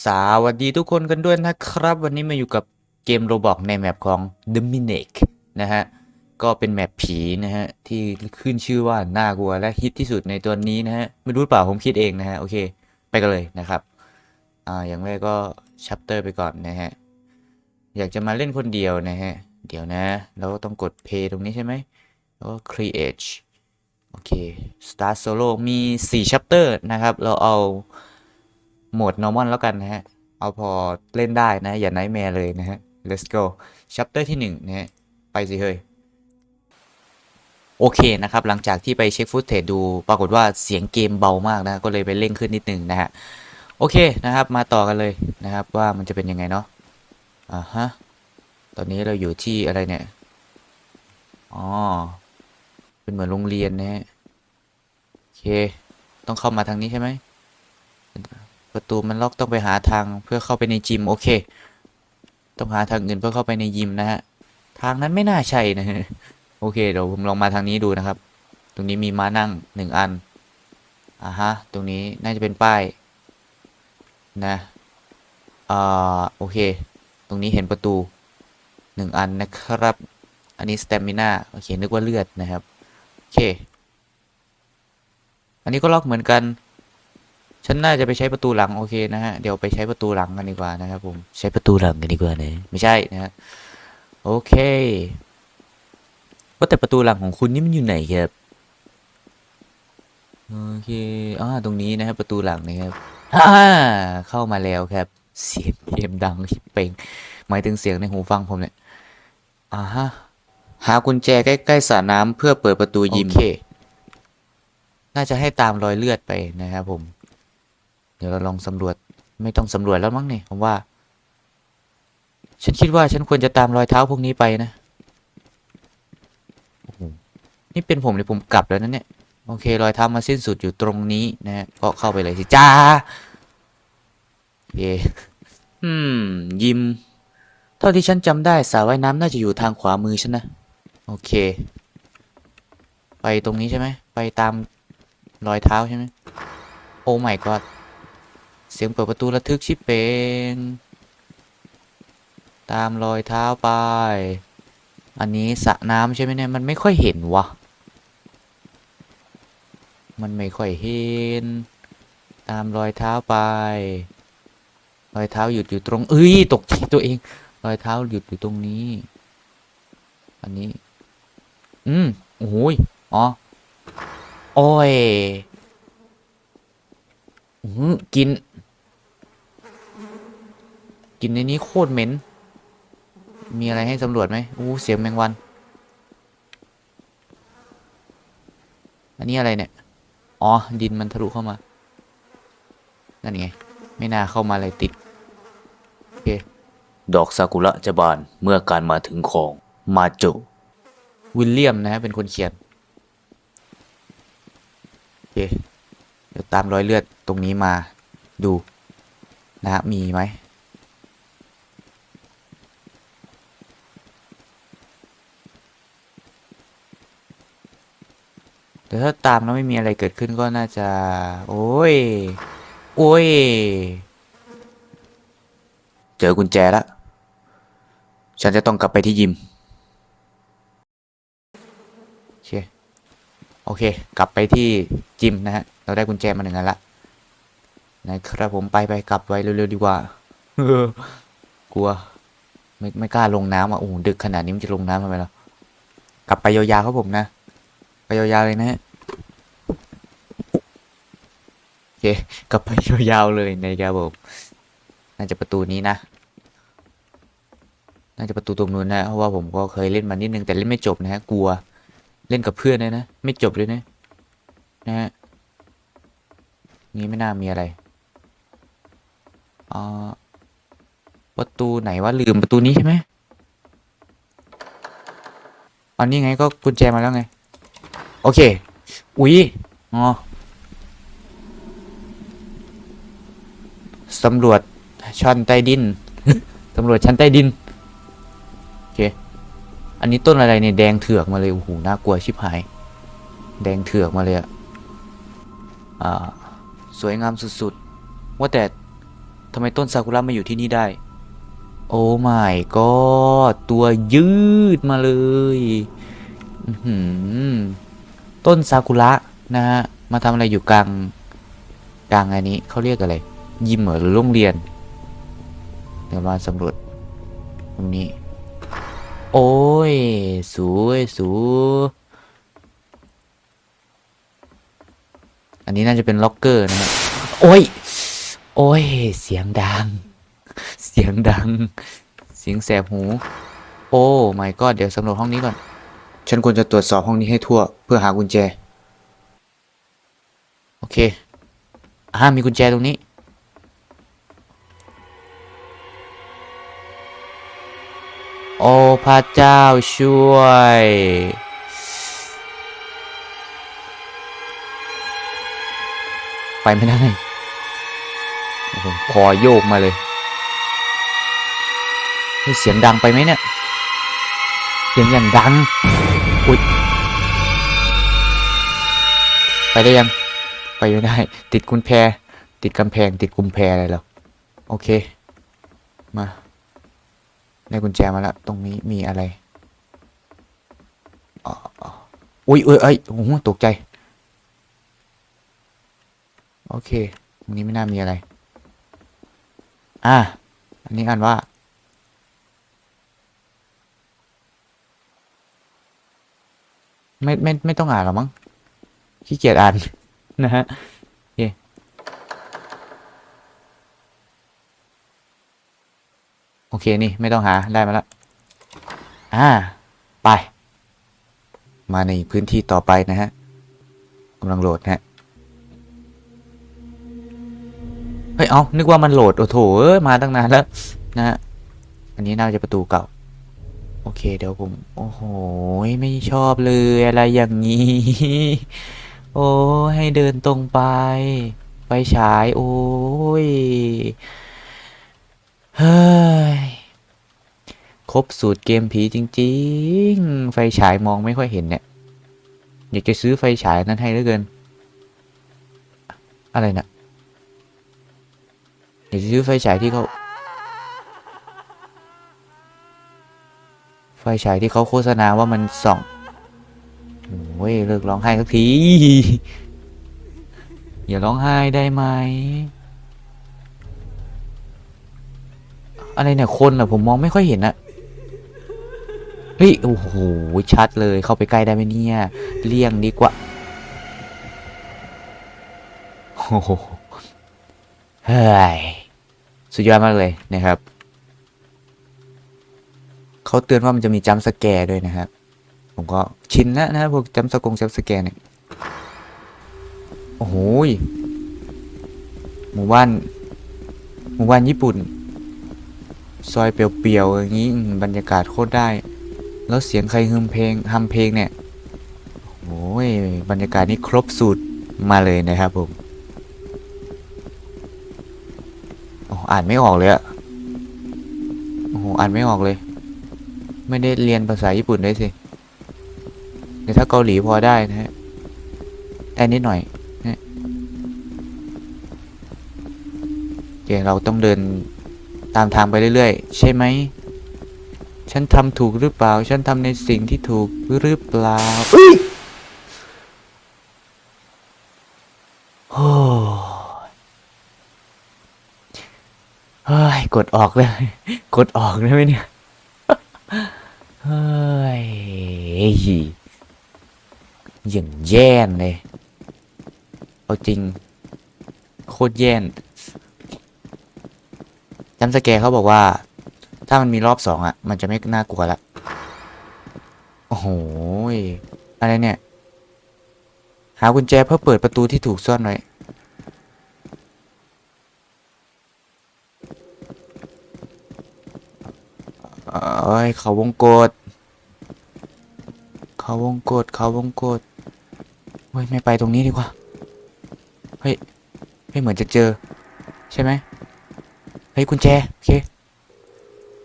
สวัสดีทุกคนกันด้วยนะครับ วันนี้มาอยู่กับเกมโรบอกในแมปของ Dominic นะฮะ ก็เป็นแมปผีนะฮะ ที่ขึ้นชื่อว่าน่ากลัวและฮิตที่สุดในตัวนี้นะฮะ ไม่รู้เปล่าผมคิดเองนะฮะ โอเค ไปกันเลยนะครับ อ่า อย่างแรกก็ชัปเตอร์ไปก่อนนะฮะ อยากจะมาเล่นคนเดียวนะฮะ เดี๋ยวนะ เราก็ต้องกด play ตรงนี้ใช่ไหมแล้วก็ create โอเค start solo มี4 chapter นะครับ เราเอา โหมด normal แล้วกันนะฮะ เอาพอเล่นได้นะ อย่าไนท์แมร์เลยนะฮะ let's go chapter ที่1นะฮะ ไปสิเฮ้ย โอเคนะครับ หลังจากที่ไปเช็คฟุตเทจดู ปรากฏว่าเสียงเกมเบามากนะ ก็เลยไปเร่งขึ้นนิดนึงนะฮะ โอเคนะครับ มาต่อกันเลยนะครับ ว่ามันจะเป็นยังไงเนาะ อ่าฮะ ตอนนี้เราอยู่ที่อะไรเนี่ย อ๋อ เป็นเหมือนโรงเรียนนะฮะ โอเค ต้องเข้ามาทางนี้ใช่ไหม ประตูมันล็อกต้องไปหาทางเพื่อเข้าไปในจิมโอเค ต้องหาทางอื่นเพื่อเข้าไปในยิมนะฮะ ทางนั้นไม่น่าใช่นะฮะโอเคเดี๋ยวผมลองมาทางนี้ดูนะครับ ตรงนี้มีม้านั่งหนึ่งอันอ่าฮะ ตรงนี้น่าจะเป็นป้าย นะอ่าโอเค ตรงนี้เห็นประตูหนึ่งอันนะครับ อันนี้สเตมิน่าโอเคนึกว่าเลือดนะครับ โอเค อันนี้ก็ล็อกเหมือนกัน ฉันน่าจะไปใช้ประตูหลังโอเคนะฮะ เดี๋ยวไปใช้ประตูหลังกันดีกว่านะครับผม ใช้ประตูหลังกันดีกว่านะไม่ใช่นะฮะ โอเคว่าแต่ประตูหลังของคุณนี่มันอยู่ไหนครับ โอเคอ่าตรงนี้นะครับประตูหลังนะครับฮ่าเข้ามาแล้วครับ เสียงเกมดังชิบเป่งหมายถึงเสียงในหูฟังผมเนี่ยอ่าฮะหากุญแจใกล้ๆสระน้ำเพื่อเปิดประตูยิมโอเค น่าจะให้ตามรอยเลือดไปนะครับผมเดี๋ยวเราลองสำรวจไม่ต้องสำรวจแล้วมั้งนี่ผมว่า ฉันคิดว่าฉันควรจะตามรอยเท้าพวกนี้ไปนะนี่เป็นผมเลยผมกลับแล้วนะเนี่ยโอเครอยเท้ามาสิ้นสุดอยู่ตรงนี้นะฮะก็เข้าไปเลยสิจ้าโอเคอืม ยิมเท่าที่ฉันจำได้สระว่ายน้ำน่าจะอยู่ทางขวามือฉันนะโอเค ไปตรงนี้ใช่ไหมไปตามรอยเท้าใช่ไหมโอ้ my god เสียงเปิดประตูระทึกชิบเปงตามรอยเท้าไป อันนี้สระน้ำใช่ไหมเนี่ย มันไม่ค่อยเห็นวะ มันไม่ค่อยเห็น ตามรอยเท้าไป รอยเท้าหยุดอยู่ตรงเอ้ยตกใจตัวเอง รอยเท้าหยุดอยู่ตรงนี้ อันนี้ อืมโอ้โหยอ๋อโอ้ยอื้อหือกิน กินในนี้โคตรเหม็น มีอะไรให้สำรวจไหมอู้เสียงแมงวัน อันนี้อะไรเนี่ย อ๋อ ดินมันทะลุเข้ามา นั่นไง ไม่น่าเข้ามาเลยติด โอเค ดอกซากุระจะบานเมื่อการมาถึงของมาโจวิลเลียมนะฮะเป็นคนเขียน โอเค เดี๋ยวตามรอยเลือดตรงนี้มาดูนะฮะมีไหม แต่ถ้าตามแล้วไม่มีอะไรเกิดขึ้นก็น่าจะ โอ้ย โอ้ย เจอกุญแจแล้ว ฉันจะต้องกลับไปที่ยิม โอเค โอเค กลับไปที่จิมนะฮะ เราได้กุญแจมาหนึ่งอันละ นะครับผมไปไปกลับไว้เร็วๆดีกว่า กลัว ไม่ไม่กล้าลงน้ำอะ โอ้ดึกขนาดนี้มันจะลงน้ำทำไมล่ะ กลับไปยาวๆครับผมนะ ยาวๆเลยนะฮะโอเคกลับไปยาวๆเลยนะครับผมน่าจะประตูนี้นะน่าจะประตูตรงนู้นนะเพราะว่าผมก็เคยเล่นมานิดนึงแต่เล่นไม่จบนะฮะกลัวเล่นกับเพื่อนเลยนะไม่จบเลยนะนะฮะนี่ไม่น่ามีอะไรอ่าประตูไหนวะลืมประตูนี้ใช่ไหมอันนี้ไงก็กุญแจมาแล้วไง โอเค อุ๊ยอ๋อสำรวจชั้นใต้ดินสำรวจชั้นใต้ดิน โอเค อันนี้ต้นอะไรเนี่ยแดงเถือกมาเลยโอ้โหน่ากลัวชิบหาย แดงเถือกมาเลยอะอ่า สวยงามสุดๆ ว่าแต่ทำไมต้นซากุระมาอยู่ที่นี่ได้ โอ้ my god ตัวยืดมาเลย อื้อหือ ต้นซากุระนะฮะมาทำอะไรอยู่กลางกลางอันนี้เขาเรียกอะไร ยิมหรือโรงเรียน เดี๋ยวมาสำรวจตรงนี้ โอ้ย สวยสวยอันนี้น่าจะเป็นล็อกเกอร์นะฮะโอ้ย โอ้ย เสียงดัง เสียงดัง เสียงแสบหู โอ้ my god เดี๋ยวสำรวจห้องนี้ก่อน ฉันควรจะตรวจสอบห้องนี้ให้ทั่ว เพื่อหากุญแจ โอเคอ่ามีกุญแจตรงนี้ โอ้พระเจ้าช่วย ไปไม่ได้คอโยกมาเลยเฮ้ยเสียงดังไปไหมเนี่ย เสียงอย่างดัง อุ๊ยไปได้ยัง ไปไม่ได้ ติดกุญแพ ติดกำแพง ติดกุมแพอะไรแล้วโอเค มาได้กุญแจมาแล้วตรงนี้มีอะไรอ๋ออุ้ยเอ้ยเอ้ยโอ้โหตกใจ โอเค ตรงนี้ไม่น่ามีอะไร อะอันนี้อ่านว่า ไม่ไม่ไม่ต้องอ่านหรอมั้งขี้เกียจอ่านนะฮะโอเคโอเคนี่ไม่ต้องหาได้มาแล้วอ่าไป มาในพื้นที่ต่อไปนะฮะกำลังโหลดนะฮะเฮ้ยเอานึกว่ามันโหลดโอ้โถเอ้ยมาตั้งนานแล้วนะฮะอันนี้น่าจะประตูเก่า โอเค เดี๋ยวผม โอ้โห ไม่ชอบเลยอะไรอย่างนี้ โอ้ให้เดินตรงไปไฟฉาย โอ้ย เฮ้ย ครบสูตรเกมผีจริง ๆ ไฟฉายมองไม่ค่อยเห็นเนี่ย อยากจะซื้อไฟฉายนั้นให้เหลือเกิน อะไรนะอยากจะซื้อไฟฉายที่เขา ไฟฉายที่เขาโฆษณาว่ามันส่องโอ้ยเลิกร้องไห้สักที อย่าร้องไห้ได้ไหม อะไรเนี่ยคนอะผมมองไม่ค่อยเห็นอะเฮ้ย โอ้โห ชัดเลยเข้าไปใกล้ได้ไหมเนี่ย เลี่ยงดีกว่า โอ้โห เฮ้ย สุดยอดมากเลยนะครับ เขาเตือนว่ามันจะมีจัมสแกร์ด้วยนะครับ ผมก็ชินแล้วนะพวกจัมสกงจัมสแกร์เนี่ย โอ้โหหมู่บ้าน หมู่บ้านญี่ปุ่น ซอยเปลี่ยวๆอย่างนี้บรรยากาศโคตรได้ แล้วเสียงใครฮึมเพลงฮัมเพลงเนี่ยโอ้ยบรรยากาศนี้ครบสูตรมาเลยนะครับผมโอ้อ่านไม่ออกเลยอะโอ้โห อ่านไม่ออกเลย ไม่ได้เรียนภาษาญี่ปุ่นด้วยสิแต่ถ้าเกาหลีพอได้นะฮะได้นิดหน่อยนะโอเคเราต้องเดินตามทางไปเรื่อยๆ ใช่ไหม ฉันทำถูกหรือเปล่า ฉันทำในสิ่งที่ถูกหรือเปล่าโอ้ยเฮ้ย กดออกเลย กดออกได้ไหมเนี่ย เฮ้ยอย่างแย่นเลย เอาจริง โคตรแย่นจำสแกร์เขาบอกว่า ถ้ามันมีรอบสองอะ มันจะไม่น่ากลัวละ โอ้โห อะไรเนี่ย หากุญแจเพื่อเปิดประตูที่ถูกซ่อนไว้ เอ้ยเขาวงกดเขาวงกดเขาวงกดเฮ้ยไม่ไปตรงนี้ดีกว่าเฮ้ยไม่เหมือนจะเจอ ใช่ไหมเฮ้ยกุญแจโอเค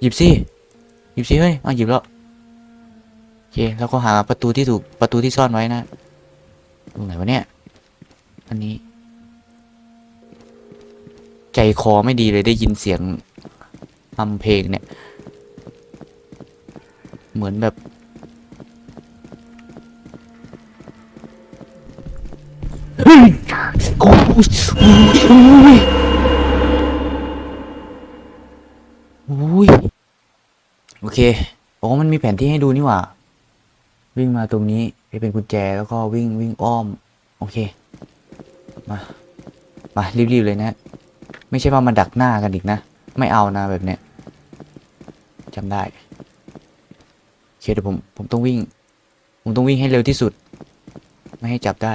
หยิบสิหยิบสิเฮ้ยอะหยิบแล้วโอเคแล้วก็หาประตูที่ถูกประตูที่ซ่อนไว้นะตรงไหนวะเนี่ยอันนี้ ใจคอไม่ดีเลยได้ยินเสียงทำเพลงเนี่ย เหมือนแบบ เฮ้ยโอ้ยโอ้ยโอ้ยโอเคโอ้มันมีแผนที่ให้ดูนี่หว่า วิ่งมาตรงนี้ไปเป็นกุญแจแล้วก็วิ่งวิ่งอ้อม โอเค มา มารีบๆเลยนะ ไม่ใช่ว่ามาดักหน้ากันอีกนะ ไม่เอานะแบบเนี้ยจำได้ เคเดี๋ยวผมผมต้องวิ่ง ผมต้องวิ่งให้เร็วที่สุด ไม่ให้จับได้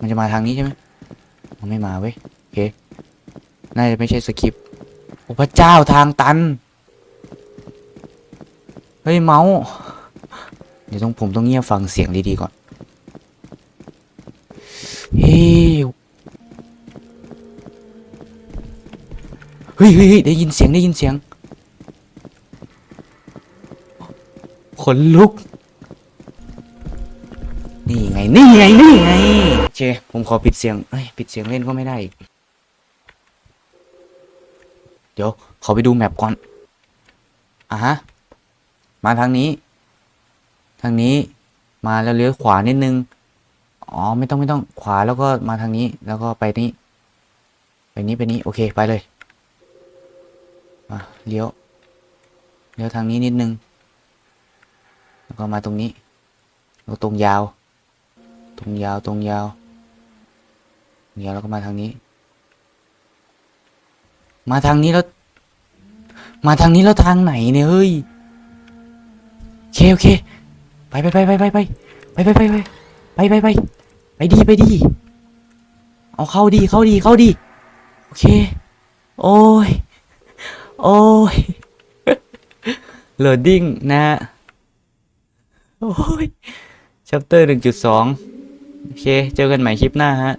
มันจะมาทางนี้ใช่ไหมมันไม่มาเว้ยโอเคน่าจะไม่ใช่สคริปต์โอ้พระเจ้าทางตันเฮ้ยเมาส์เดี๋ยวต้องผมต้องเงียบฟังเสียงดีๆก่อนเฮ้ยเฮ้ยเฮ้ยเฮ้ยได้ยินเสียงได้ยินเสียง นลุก นี่ไง นี่ไง นี่ไงเคผมขอปิดเสียงเอ้ยปิดเสียงเล่นก็ไม่ได้อีกเดี๋ยว ขอไปดูแมปก่อน อะฮะ มาทางนี้ ทางนี้ มาแล้วเลี้ยวขวานิดนึง อ๋อ ไม่ต้องไม่ต้อง ขวาแล้วก็มาทางนี้ แล้วก็ไปนี้ ไปนี้ไปนี้ โอเค ไปเลย มา เลี้ยว เลี้ยวทางนี้นิดนึง แล้วก็มาตรงนี้แล้วตรงยาว ตรงยาวตรงยาวตรงยาวแล้วก็มาทางนี้ มาทางนี้แล้ว มาทางนี้แล้วทางไหนเนี่ยเฮ้ยโอเคโอเคไปไปไปไปไปไปไปไปไปไปไปไปไปไปดีไปดีเอาเข้าดีเข้าดีเข้าดีโอเค โอ้ย โอ้ยโหลดดิ้งนะฮะ โอ้ยชัปเตอร์หนึ่งจุดสองโอเค เจอกันใหม่คลิปหน้าฮะ